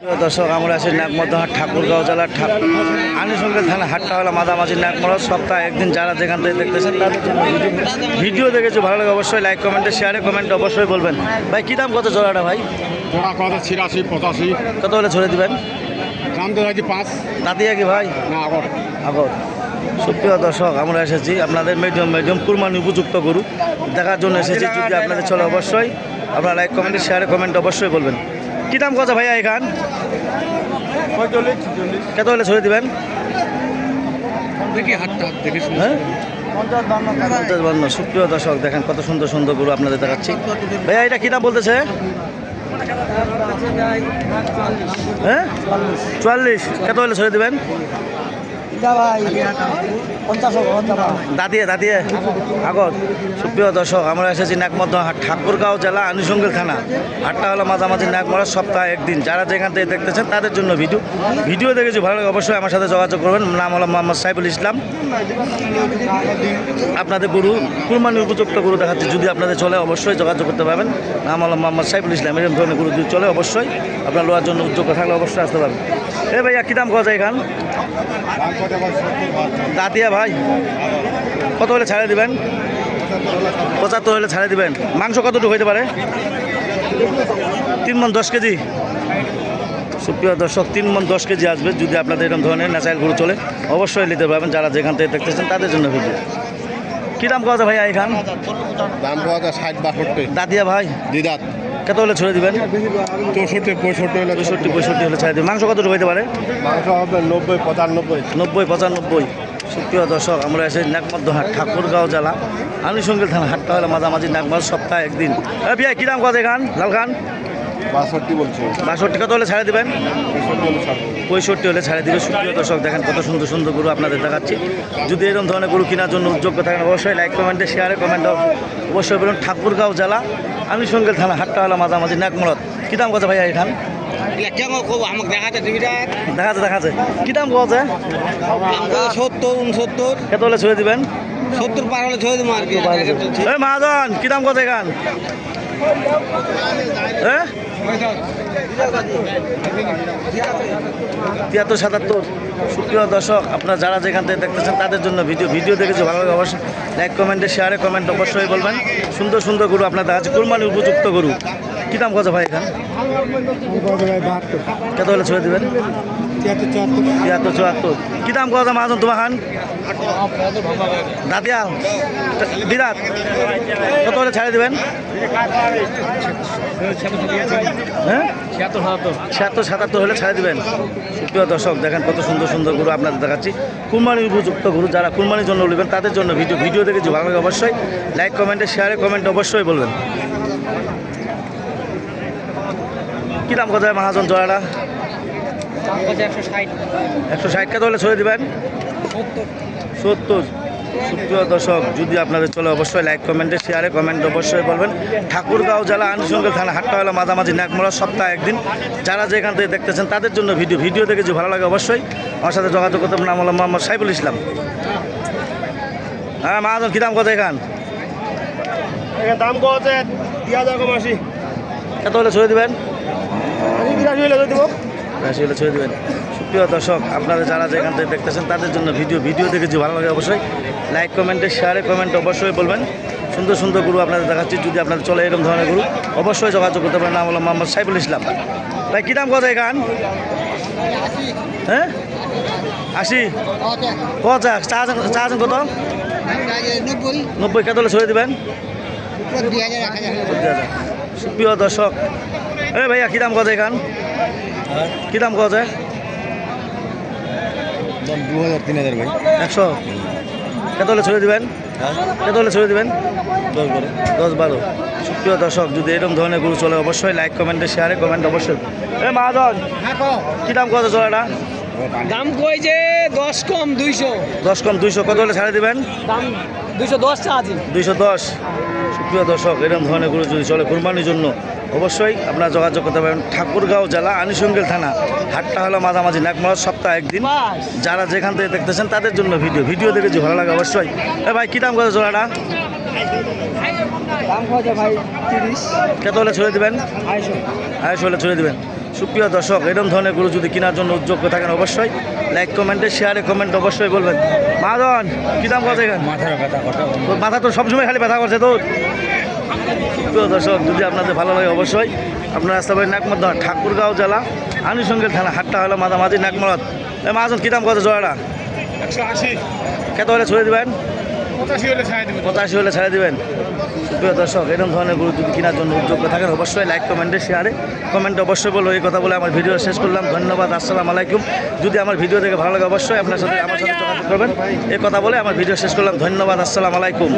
দর্শক আমরা আছি নাগমধ্যহাট ঠাকুরগাঁও জেলার ঠাকুর আনিসঙ্গেল থানা হাটটা হলো মাঝামাঝি নাগমরদ সপ্তাহে একদিন যারা যেখান থেকে দেখতেছেন তাদের জন্য ভিডিও- দেখেছি ভালো লাগে অবশ্যই লাইক কমেন্টে শেয়ারে কমেন্ট অবশ্যই বলবেন। ভাই কী দাম কত জোড়াটা ভাই? জোড়া কত? ছিয়াশি পঁচাশি। কত হলে ছড়ে দিবেন? দাম তো পাঁচ। দাঁতিয়া কি ভাই? না আগর। আগত সুপ্রিয় দর্শক আমরা এসেছি আপনাদের মিডিয়াম মিডিয়াম কুরবানি উপযুক্ত গরু। দেখার জন্য এসেছি যদি আপনাদের চলে অবশ্যই আপনারা লাইক কমেন্টে শেয়ারে কমেন্ট অবশ্যই বলবেন। কী দাম কত ভাইয়া এখান? কত হলে ছড়ে দিবেন? হ্যাঁ? সুপ্রিয় দর্শক, দেখেন কত সুন্দর সুন্দর গরু আপনাদের দেখাচ্ছি। ভাইয়া, এটা কী দাম বলতেছে? হ্যাঁ? চুয়াল্লিশ। কত হলে ছেড়ে দেবেন? দাঁতিয়ে দাঁতিয়ে। আগত, সুপ্রিয় দর্শক, আমরা এসেছি নাকমধ্য হাট ঠাকুরগাঁও জেলা আনুষঙ্গিক থানা। হাটটা হলো মাঝামাঝি নাকমরা সপ্তাহে একদিন। যারা যেখান থেকে দেখতেছেন, তাদের জন্য ভিডিও। ভিডিও দেখেছি ভালো লাগে, অবশ্যই আমার সাথে যোগাযোগ করবেন। নাম হলো মোহাম্মদ সাইফুল ইসলাম। আপনাদের গুরু কুরবানি উপযুক্ত গুরু দেখাচ্ছে। যদি আপনাদের চলে, অবশ্যই যোগাযোগ করতে পারবেন। নাম হলো মোহাম্মদ সাইফুল ইসলাম। এরকম ধরনের গুরু যদি চলে, অবশ্যই। আপনার লোয়ার জন্য উদ্যোগ থাকলে অবশ্যই আসতে পারবেন। এ ভাইয়া কী দাম কথা এখান? দাঁতিয়া ভাই। কত হলে ছাড়ে দিবেন? পঁচাত্তর হলে ছাড়ে দিবেন। মাংস কতটুকু হইতে পারে? তিন মন দশ কেজি। সুপ্রিয় দর্শক তিন মন দশ কেজি আসবে যদি আপনাদের এরকম ধরনের ন্যাচারাল গরু চলে। অবশ্যই নিতে পারবেন। যারা যেখান থেকে দেখতেছেন তাদের জন্য ভিডিও। কী দাম কথা ভাইয়া এখান? দাম যায় ষাট বাষট্টি। দাঁতিয়া ভাই। দিদাত। কত হলে ছেড়ে দিবেন? চৌষট্টি পঁয়ষট্টি হলে পঁয়ষট্টি পঁয়ষট্টি হলে ছেড়ে দিবেন। মাংস কতটুকু হইতে পারে? মাংস হবে নব্বই পঁচানব্বই। নব্বই পঁচানব্বই। সুপ্রিয় দর্শক আমরা এসে নাকমধ্যহাট ঠাকুরগাঁও জেলা। আনুষঙ্গিক থানা হাটটা হলে মাঝামাঝি নাকমাল সপ্তাহে একদিন। বিয়া কী দাম কত খান লাল খান বাষট্টি বলছি। বাষট্টি কত হলে ছাড়ে দিবেন? পঁয়ষট্টি হলে ছাড়ে দিবে। সুপ্রিয় দর্শক দেখেন কত সুন্দর সুন্দর গরু আপনাদের দেখাচ্ছি। যদি এরকম ধরনের গরু কেনার জন্য উদ্যোগ থাকেন অবশ্যই লাইক কমেন্টে শেয়ারে কমেন্ট অবশ্যই বলুন ঠাকুরগাঁও জেলা আনুষঙ্গিক থানা হাটটা হলো মাঝামাঝি নাকমরদ কী দাম কত ভাইয়া এখান? দেখাচ্ছে দেখাচ্ছে কী দাম আমাকে সত্তর উনসত্তর। কত হলে ছড়ে দিবেন? সত্তর পার হলে ছয় দেবো আর কি। মহাজন কি দাম কত এখান? হ্যাঁ তিয়াত্তর সাতাত্তর। সুপ্রিয় দর্শক আপনারা যারা যেখান থেকে দেখতেছেন তাদের জন্য ভিডিও ভিডিও দেখেছি ভালো লাগে অবশ্যই লাইক কমেন্টে শেয়ারে কমেন্ট অবশ্যই বলবেন। সুন্দর সুন্দর গরু আপনার দেখাচ্ছে কুরবানি উপযুক্ত গরু। কি দাম কত ভাই এখান? কত হলে ছড়ে দেবেন? তিয়াত্তর চুয়াত্তর। তিয়াত্তর চুয়াত্তর। কি দাম কত মহাজন তোমার খান দাঁতিয়া বিরাট কত হলে ছাড়ে দেবেন? হ্যাঁ? ছিয়াত্তর সাতাত্তর হলে ছাড়ে দিবেন। সুপ্রিয় দর্শক দেখেন কত সুন্দর সুন্দর গরু আপনাদের দেখাচ্ছি। কুরবানি উপযুক্ত গরু যারা কুরবানির জন্য নেবেন তাদের জন্য ভিডিও ভিডিও দেখেছি ভালো লাগে অবশ্যই লাইক কমেন্টে শেয়ারে কমেন্ট অবশ্যই বলবেন। কী দাম কত হয় মহাজন জোড়াটা? একশো ষাট। একশো ষাট হলে ছড়ে দিবেন। সত্তর। সুপ্রিয় দর্শক যদি আপনাদের চলে অবশ্যই লাইক কমেন্টে শেয়ারে কমেন্ট অবশ্যই বলবেন। ঠাকুরগাঁও জেলা আনুষঙ্গিক থানা হাটটা হলো মাঝামাঝি নাকমোড়া সপ্তাহে একদিন। যারা যেখান থেকে দেখতেছেন তাদের জন্য ভিডিও ভিডিও দেখে যে ভালো লাগে অবশ্যই আমার সাথে যোগাযোগ করতে নাম হলো মোহাম্মদ সাইফুল ইসলাম। হ্যাঁ মহাজন কী দাম কত এখান? দাম কত হলে ছড়ে দিবেন? বিরাশি হলে ছড়ে দেবেন। সুপ্রিয় দর্শক, আপনারা যারা যেখান থেকে দেখতেছেন তাদের জন্য ভিডিও ভিডিও দেখেছি ভালো লাগে অবশ্যই লাইক কমেন্টে শেয়ারে কমেন্ট অবশ্যই বলবেন। সুন্দর সুন্দর গুরু আপনাদের দেখাচ্ছি, যদি আপনাদের চলে এরকম ধরনের গুরু, অবশ্যই যোগাযোগ করতে পারেন। নাম হলো মোহাম্মদ সাইফুল ইসলাম। তাই কী দাম কত এখান? হ্যাঁ? আশি? কত চা কত? নব্বই। কত হলে ছড়ে দেবেন? সুপ্রিয় দর্শক, এ ভাইয়া, কী দাম কত এখান? কী দাম কত দাম দু হাজার তিন হাজার ভাই। একশো? কত হলে ছড়ে দিবেন? কত হলে ছড়ে দিবেন? দশ বারো। দশ বারো। সুপ্রিয় দর্শক যদি এরকম ধরনের গরু চলে অবশ্যই লাইক কমেন্টে শেয়ারে কমেন্ট অবশ্যই। এ মহাজন কী দাম কত চলাটা দাম কই যে দশ কম দুইশো। দশ কম দুইশো কত হলে ছাড়ে দিবেন? দাম দুইশো দশ দুইশো দশ। সুপ্রিয় দর্শক এরকম ধরনের গরু যদি চলে কুরবানির জন্য অবশ্যই আপনারা যোগাযোগ করতে পারেন। ঠাকুরগাঁও জেলা আনিসঙ্গিল থানা। হাটটা হলো মাঝামাঝি নাকমরা সপ্তাহে একদিন। যারা যেখান থেকে দেখতেছেন তাদের জন্য ভিডিও। ভিডিও দেখেছি ভালো লাগে অবশ্যই। এ ভাই কী দাম করে জোড়াটা? দাম কত হলে ছড়ে দেবেন? আড়াইশো। হলে ছড়ে দিবেন। সুপ্রিয় দর্শক এরকম ধরনের গরু যদি কেনার জন্য উদ্যোগ থাকেন অবশ্যই লাইক কমেন্টে শেয়ারে কমেন্ট অবশ্যই বলবেন। মাজন কী দাম কত এখানে? ব্যথা কথা মাথা তো সবসময় খালি ব্যথা করছে তোর প্রিয় দর্শক যদি আপনাদের ভালো লাগে অবশ্যই আপনারা আসতে পারেন নাকমদ্দা ঠাকুরগাঁও জেলা আনুষঙ্গিক থানা হাটটা হলো মাঝামাঝি নাকমরত এই মাজন কী দাম কত জোড়াটা? একশো আশি। কত হলে ছড়ে দেবেন? পঁচাশি হলে ছাড়া দেবেন। পঁচাশি ছেড়ে দেবেন। প্রিয় দর্শক এরকম ধরনের গরু যদি কেনার জন্য উদ্যোগ থাকেন অবশ্যই লাইক কমেন্টে শেয়ারে কমেন্টে অবশ্যই বলো এই কথা বলে আমার ভিডিও শেষ করলাম। ধন্যবাদ আসসালামু আলাইকুম। যদি আমার ভিডিও দেখে ভালো লাগে অবশ্যই আপনার সাথে আমার সাথে যোগাযোগ করবেন। এই কথা বলে আমার ভিডিও শেষ করলাম। ধন্যবাদ আসসালামু আলাইকুম।